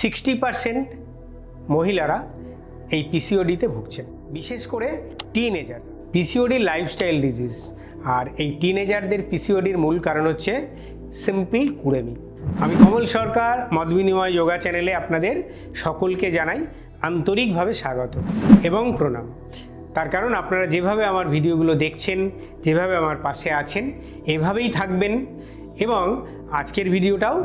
Sixty percent মহিলারা এই পিসিওডিতে ভুগছেন। বিশেষ করে টিনেজার পিসিওডি লাইফস্টাইল ডিজিজ আর এই টিনেজারদের পিসিওডির মূল কারণ হচ্ছে সিম্পল কুড়েমি। আমি কমল সরকার, মত বিনিময় যোগা চ্যানেলে আপনাদের সকলকে জানাই আন্তরিকভাবে স্বাগত এবং প্রণাম। তার কারণ আপনারা যেভাবে আমার ভিডিওগুলো দেখছেন, যেভাবে আমার পাশে আছেন, এভাবেই থাকবেন এবং আজকের ভিডিওটাও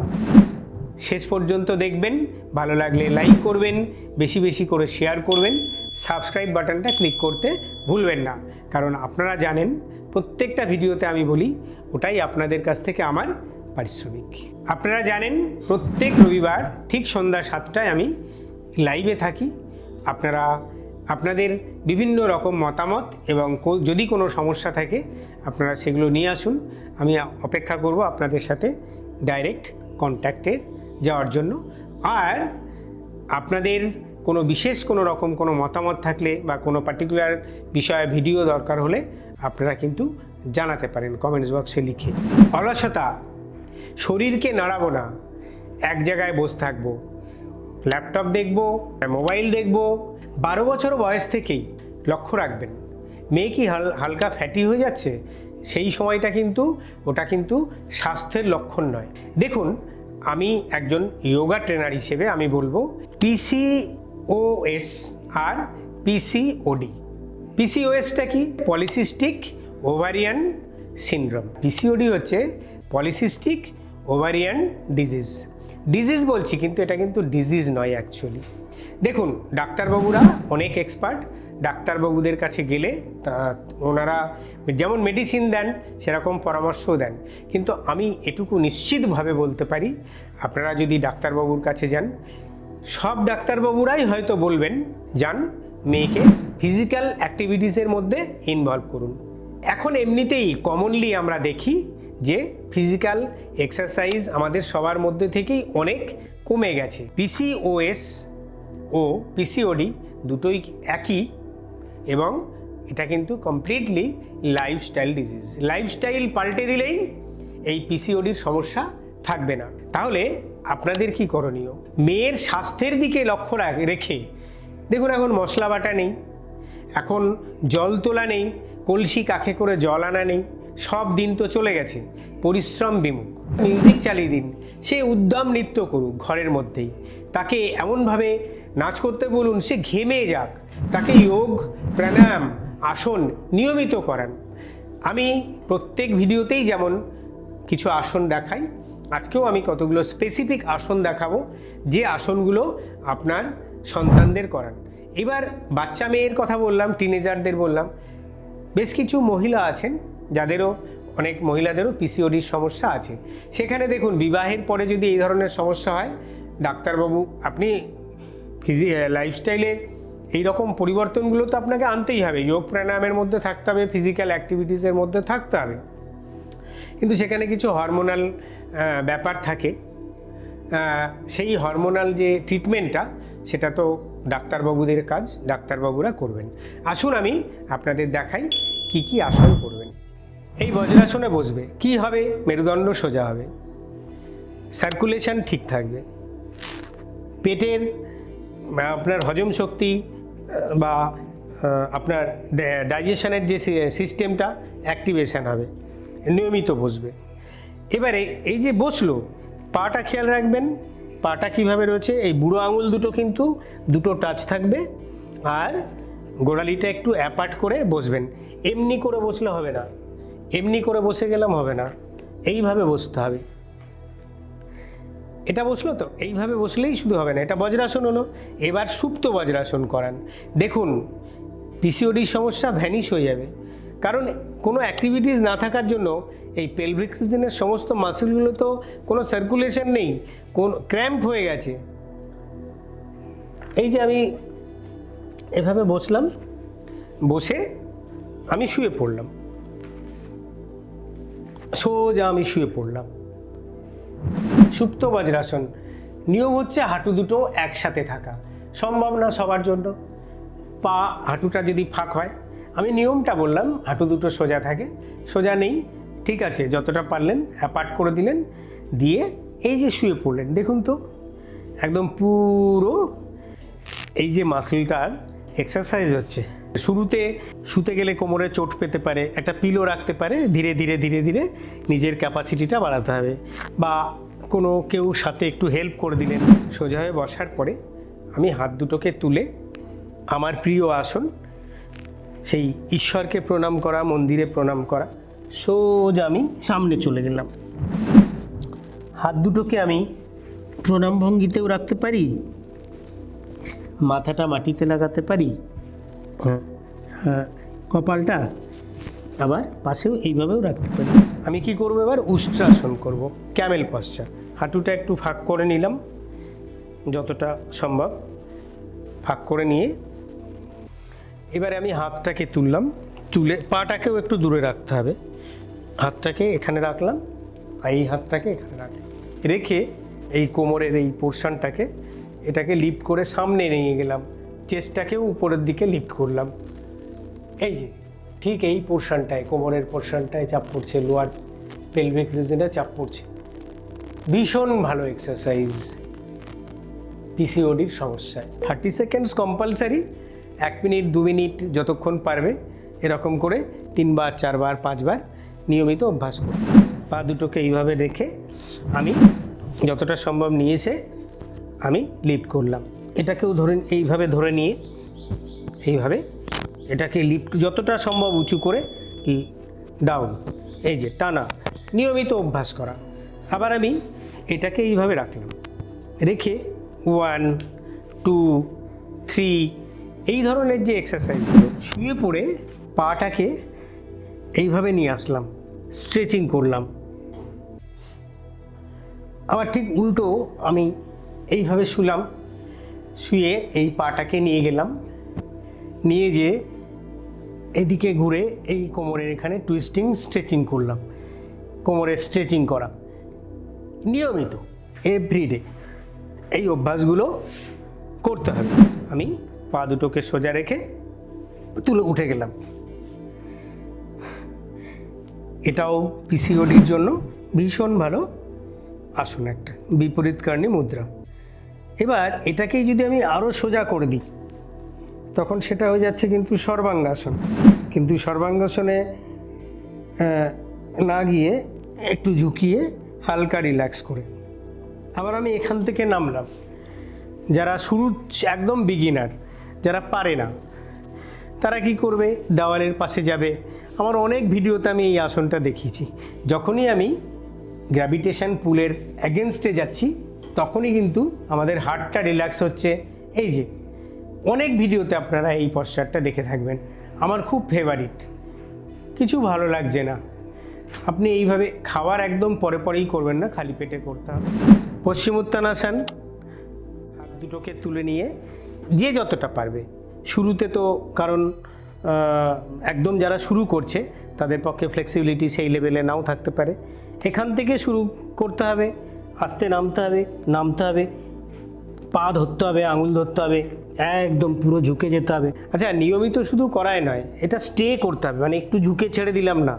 শেষ পর্যন্ত দেখবেন, ভালো লাগলে লাইক করবেন, বেশি বেশি করে শেয়ার করবেন সাবস্ক্রাইব বাটনটা ক্লিক করতে ভুলবেন না। কারণ আপনারা জানেন, প্রত্যেকটা ভিডিওতে আমি বলি, ওটাই আপনাদের কাছ থেকে আমার পারিশ্রমিক। আপনারা জানেন, প্রত্যেক রবিবার ঠিক সন্ধ্যা সাতটায় আমি লাইভে থাকি। আপনারা, আপনাদের বিভিন্ন রকম মতামত এবং যদি কোনো সমস্যা থাকে, আপনারা সেগুলো নিয়ে আসুন। আমি অপেক্ষা করব আপনাদের সাথে ডাইরেক্ট কন্ট্যাক্টে যাওয়ার জন্য। আর আপনাদের কোনো বিশেষ কোনো রকম কোনো মতামত থাকলে বা কোনো পার্টিকুলার বিষয়ে ভিডিও দরকার হলে আপনারা কিন্তু জানাতে পারেন কমেন্টস বক্সে লিখে। অলসতা, শরীরকে নাড়াবো না, এক জায়গায় বসে থাকব ল্যাপটপ দেখব মোবাইল দেখব, বারো বছর বয়স থেকেই লক্ষ্য রাখবেন। মেয়ে কি হাল, হালকা ফ্যাটি হয়ে যাচ্ছে? সেই সময়টা কিন্তু, ওটা কিন্তু স্বাস্থ্যের লক্ষণ নয়। দেখুন আমি একজন যোগা ট্রেনার হিসেবে আমি বলব পিসিওএস আর পিসিওডি পিসিওএসটা কি? পলিসিস্টিক ওভারিয়ান সিনড্রোম পিসিওডি হচ্ছে পলিসিস্টিক ওভারিয়ান ডিজিজ ডিজিজ বলছি কিন্তু এটা কিন্তু ডিজিজ নয় অ্যাকচুয়ালি দেখুন, ডাক্তারবাবুরা অনেক এক্সপার্ট ডাক্তারবাবুদের কাছে গেলে ওনারা যেমন মেডিসিন দেন, সেরকম পরামর্শও দেন। কিন্তু আমি এটুকু নিশ্চিতভাবে বলতে পারি, আপনারা যদি ডাক্তারবাবুর কাছে যান, সব ডাক্তারবাবুরাই হয়তো বলবেন, যান, মেয়েকে ফিজিক্যাল অ্যাক্টিভিটিসের মধ্যে ইনভলভ করুন। এখন এমনিতেই কমনলি আমরা দেখি যে ফিজিক্যাল এক্সারসাইজ আমাদের সবার মধ্যে থেকেই অনেক কমে গেছে। পিসিওএস ও পিসিওডি দুটোই একই। এবং এটা কিন্তু কমপ্লিটলি লাইফস্টাইল ডিজিজ লাইফস্টাইল পাল্টে দিলেই এই পিসিওডির সমস্যা থাকবে না। তাহলে আপনাদের কি করণীয়? মেয়ের স্বাস্থ্যের দিকে লক্ষ্য রাখ- দেখুন এখন মশলা বাটা নেই, এখন জল তোলা নেই, কলসি কাখে করে জল আনা নেই, সব দিন তো চলে গেছে, পরিশ্রম বিমুখ। মিউজিক চালিয়ে দিন। সে উদ্যম নৃত্য করুক ঘরের মধ্যেই। তাকে এমনভাবে নাচ করতে বলুন, সে ঘেমে যাক। তাকে যোগ, প্রাণায়াম, আসন নিয়মিত করান। আমি প্রত্যেক ভিডিওতেই যেমন কিছু আসন দেখাই, আজকেও আমি কতগুলো স্পেসিফিক আসন দেখাবো, যে আসনগুলো আপনার সন্তানদের করান। এবার বাচ্চা মেয়ের কথা বললাম টিনেজারদের বললাম। বেশ কিছু মহিলা আছেন, যাদেরও অনেক মহিলাদেরও পিসিওডির সমস্যা আছে। সেখানে দেখুন, বিবাহের পরে যদি এই ধরনের সমস্যা হয়, ডাক্তারবাবু, আপনি ফিজি লাইফস্টাইলে এই রকম পরিবর্তনগুলো তো আপনাকে আনতেই হবে। যোগ প্রাণায়ামের মধ্যে থাকতে হবে ফিজিক্যাল অ্যাক্টিভিটিসের মধ্যে থাকতে হবে। কিন্তু সেখানে কিছু হরমোনাল ব্যাপার থাকে। সেই হরমোনাল যে ট্রিটমেন্টটা সেটা তো ডাক্তারবাবুদের কাজ, ডাক্তারবাবুরা করবেন। আসুন আমি আপনাদের দেখাই কি কি আসন করবেন। এই বজ্রাসনে বসবে। কি হবে? মেরুদণ্ড সোজা হবে। সার্কুলেশন ঠিক থাকবে। পেটের আপনার হজম শক্তি বা আপনার ডাইজেশনের যে সিস্টেমটা অ্যাক্টিভেশন হবে। নিয়মিত বসবে। এবারে এই যে বসল, পাটা খেয়াল রাখবেন। পাটা কীভাবে রয়েছে? এই বুড়ো আঙুল দুটো কিন্তু দুটো টাচ থাকবে আর গোড়ালিটা একটু অ্যাপার্ট করে বসবেন। এমনি করে বসলে হবে না। এমনি করে বসে গেলাম হবে না। এইভাবে বসতে হবে। এটা বসল তো? এইভাবে বসলেই শুধু হবে না। এটা বজ্রাসন হলো। এবার সুপ্ত বজ্রাসন করান। দেখুন পিসিওডির সমস্যা ভ্যানিশ হয়ে যাবে। কারণ কোনো অ্যাক্টিভিটিস না থাকার জন্য এই পেলভিক রিজনের সমস্ত মাসেলগুলো তো কোনো সার্কুলেশন নেই। কোন ক্র্যাম্প হয়ে গেছে। এই যে আমি এভাবে বসলাম। বসে আমি শুয়ে পড়লাম। সোজা আমি শুয়ে পড়লাম। সুপ্ত বজ্রাসন, নিয়ম হচ্ছে হাঁটু দুটো একসাথে থাকা, সম্ভব না সবার জন্য। পা হাঁটুটা যদি ফাঁক হয়, আমি নিয়মটা বললাম, হাঁটু দুটো সোজা থাকে, সোজা নেই, ঠিক আছে, যতটা পারলেন অ্যাপার্ট করে দিলেন, দিয়ে এই যে শুয়ে পড়লেন, দেখুন তো, একদম পুরো, এই যে মাসলটার এক্সারসাইজ হচ্ছে। শুরুতে শুতে গেলে কোমরে চোট পেতে পারে, একটা পিলো রাখতে পারে, ধীরে ধীরে ধীরে ধীরে নিজের ক্যাপাসিটিটা বাড়াতে হবে। বা কোনো কেউ সাথে একটু হেল্প করে দিলেন, সোজা হয়ে বসার পরে আমি হাত দুটোকে তুলে আমার প্রিয় আসন, সেই ঈশ্বরকে প্রণাম করা, মন্দিরে প্রণাম করা, সোজা আমি সামনে চলে গেলাম। হাত দুটোকে আমি প্রণাম ভঙ্গিতেও রাখতে পারি, মাথাটা মাটিতে লাগাতে পারি কপালটা আবার পাশেও এইভাবেও রাখতে পারি। আমি কি করব এবার? উষ্ট্রাসন করব। ক্যামেল পশ্চার হাঁটুটা একটু ফাঁক করে নিলাম। যতটা সম্ভব ফাঁক করে নিয়ে এবারে আমি হাতটাকে তুললাম। তুলে পাটাকেও একটু দূরে রাখতে হবে। হাতটাকে এখানে রাখলাম। আর এই হাতটাকে এখানে রাখলাম। রেখে এই কোমরের এই পোর্শনটাকে এটাকে লিফট করে সামনে নিয়ে গেলাম। চেস্টটাকেও উপরের দিকে লিফট করলাম। এই যে, ঠিক এই পোর্শনটায় কোমরের পোর্শনটায় চাপ পড়ছে লোয়ার পেলভিক রিজনে চাপ পড়ছে। ভীষণ ভালো এক্সারসাইজ পিসিওডির সমস্যায় থার্টি সেকেন্ডস কম্পালসারি এক মিনিট দু মিনিট যতক্ষণ পারবে, এরকম করে তিনবার, চারবার, পাঁচবার নিয়মিত অভ্যাস হবে। পা দুটোকে এইভাবে রেখে আমি যতটা সম্ভব নিয়ে এসে আমি লিফট করলাম। এটাকেও ধরে এইভাবে ধরে নিয়ে, এইভাবে এটাকে লিফট যতটা সম্ভব উঁচু করে ডাউন এই যে টানা, নিয়মিত অভ্যাস করা। আবার আমি এটাকে এইভাবে রাখলাম। রেখে ওয়ান টু থ্রি এই ধরনের যে এক্সারসাইজগুলো শুয়ে পড়ে পাটাকে এইভাবে নিয়ে আসলাম স্ট্রেচিং করলাম। আবার ঠিক উল্টো আমি এইভাবে শুলাম শুয়ে এই পাটাকে নিয়ে গেলাম। নিয়ে যে এদিকে ঘুরে এই কোমরের এখানে টুইস্টিং স্ট্রেচিং করলাম। কোমরের স্ট্রেচিং করা। নিয়মিত এভরিডে এই অভ্যাসগুলো করতে হবে। আমি পা দুটোকে সোজা রেখে তুলে উঠে গেলাম। এটাও পিসিওডির জন্য ভীষণ ভালো। আসন একটা বিপরীতকারণী মুদ্রা। এবার এটাকেই যদি আমি আরও সোজা করে দিই, তখন সেটা হয়ে যাচ্ছে কিন্তু সর্বাঙ্গাসন। কিন্তু সর্বাঙ্গাসনে না গিয়ে একটু ঝুঁকিয়ে হালকা রিল্যাক্স করে। আবার আমি এখান থেকে নামলাম। যারা শুরু, একদম বিগিনার যারা পারে না, তারা কি করবে? দেওয়ালের পাশে যাবে। আমার অনেক ভিডিওতে আমি এই আসনটা দেখিয়েছি। যখনই আমি গ্র্যাভিটেশন পুলের অ্যাগেনস্টে যাচ্ছি তখনই কিন্তু আমাদের হার্টটা রিল্যাক্স হচ্ছে। এই যে, অনেক ভিডিওতে আপনারা এই পশ্চারটা দেখে থাকবেন। আমার খুব ফেভারিট কিছু ভালো লাগছে না। আপনি এইভাবে খাবার একদম পরে পরেই করবেন না, খালি পেটে করতে হবে। পশ্চিমোত্তানাসন হাত দুটোকে তুলে নিয়ে যে যতটা পারবে। শুরুতে তো কারণ একদম যারা শুরু করছে, তাদের পক্ষে ফ্লেক্সিবিলিটি সেই লেভেলে নাও থাকতে পারে। এখান থেকে শুরু করতে হবে। আস্তে নামতে হবে নামতে হবে। পা ধরতে হবে, আঙুল ধরতে হবে, একদম পুরো ঝুঁকে যেতে হবে। আচ্ছা নিয়মিত শুধু করাই নয়, এটা স্টে করতে হবে মানে একটু ঝুঁকে ছেড়ে দিলাম না।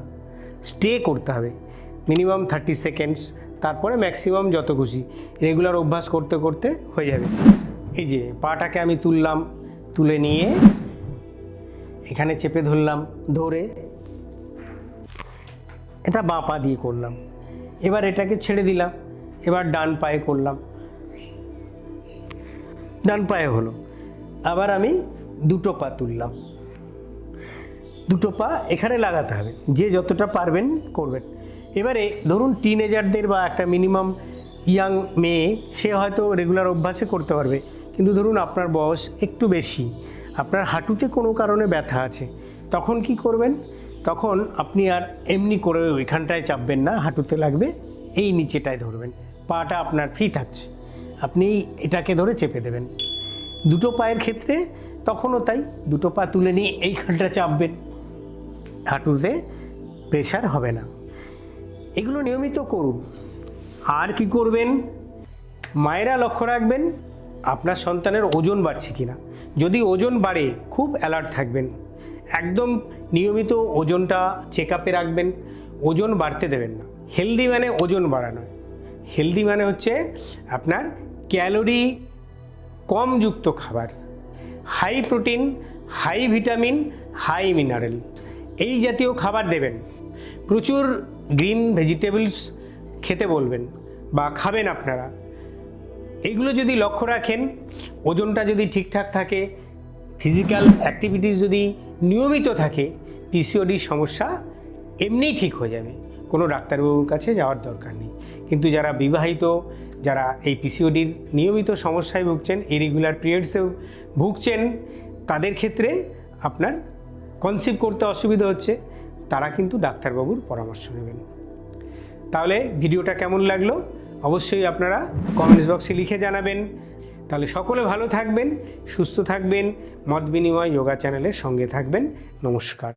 স্টে করতে হবে মিনিমাম থার্টি সেকেন্ডস তারপরে ম্যাক্সিমাম যত খুশি রেগুলার অভ্যাস করতে করতে হয়ে যাবে। এই যে, পাটাকে আমি তুললাম, তুলে নিয়ে এখানে চেপে ধরলাম, ধরে এটা বাঁ পা দিয়ে করলাম। এবার এটাকে ছেড়ে দিলাম। এবার ডান পায়ে করলাম। ডান পায়ে হলো। আবার আমি দুটো পা তুললাম। দুটো পা এখানে লাগাতে হবে। যে যতটা পারবেন করবেন। এবারে ধরুন টিনেজারদের বা একটা মিনিমাম ইয়াং মেয়ে, সে হয়তো রেগুলার অভ্যাসে করতে পারবে। কিন্তু ধরুন আপনার বয়স একটু বেশি, আপনার হাঁটুতে কোনো কারণে ব্যথা আছে, তখন কি করবেন? তখন আপনি আর এমনি করে ওইখানটায় চাপবেন না, হাঁটুতে লাগবে, এই নিচেটায় ধরবেন। পাটা আপনার ফ্রি থাকছে। আপনি এটাকে ধরে চেপে দেবেন। দুটো পায়ের ক্ষেত্রে তখনও তাই দুটো পা তুলে নিয়ে এইখানটা চাপবেন। হাঁটুতে প্রেশার হবে না। এগুলো নিয়মিত করুন। আর কি করবেন? মায়েরা লক্ষ্য রাখবেন, আপনার সন্তানের ওজন বাড়ছে কিনা। যদি ওজন বাড়ে, খুব অ্যালার্ট থাকবেন। একদম নিয়মিত ওজনটা চেক আপে রাখবেন। ওজন বাড়তে দেবেন না। হেলদি মানে ওজন বাড়ানো। হেলদি মানে হচ্ছে আপনার ক্যালোরি কম যুক্ত খাবার। High protein high vitamin high mineral এই জাতীয় খাবার দেবেন। প্রচুর গ্রিন ভেজিটেবলস খেতে বলবেন বা খাবেন আপনারা। এইগুলো যদি লক্ষ্য রাখেন, ওজনটা যদি ঠিকঠাক থাকে ফিজিক্যাল অ্যাক্টিভিটিস যদি নিয়মিত থাকে পিসিওডির সমস্যা এমনিই ঠিক হয়ে যাবে। কোনো ডাক্তারবাবুর কাছে যাওয়ার দরকার নেই। কিন্তু যারা বিবাহিত, যারা এই পিসিওডির নিয়মিত সমস্যায় ভুগছেন ইরেগুলার পিরিয়ডসেও ভুগছেন, তাদের ক্ষেত্রে আপনার কনসিভ করতে অসুবিধা হচ্ছে, তারা কিন্তু ডাক্তারবাবুর পরামর্শ নেবেন। তাহলে ভিডিওটা কেমন লাগল? অবশ্যই আপনারা কমেন্টস বক্সে লিখে জানাবেন। তাহলে সকলে ভালো থাকবেন, সুস্থ থাকবেন, মত বিনিময় যোগা চ্যানেলের সঙ্গে থাকবেন। নমস্কার।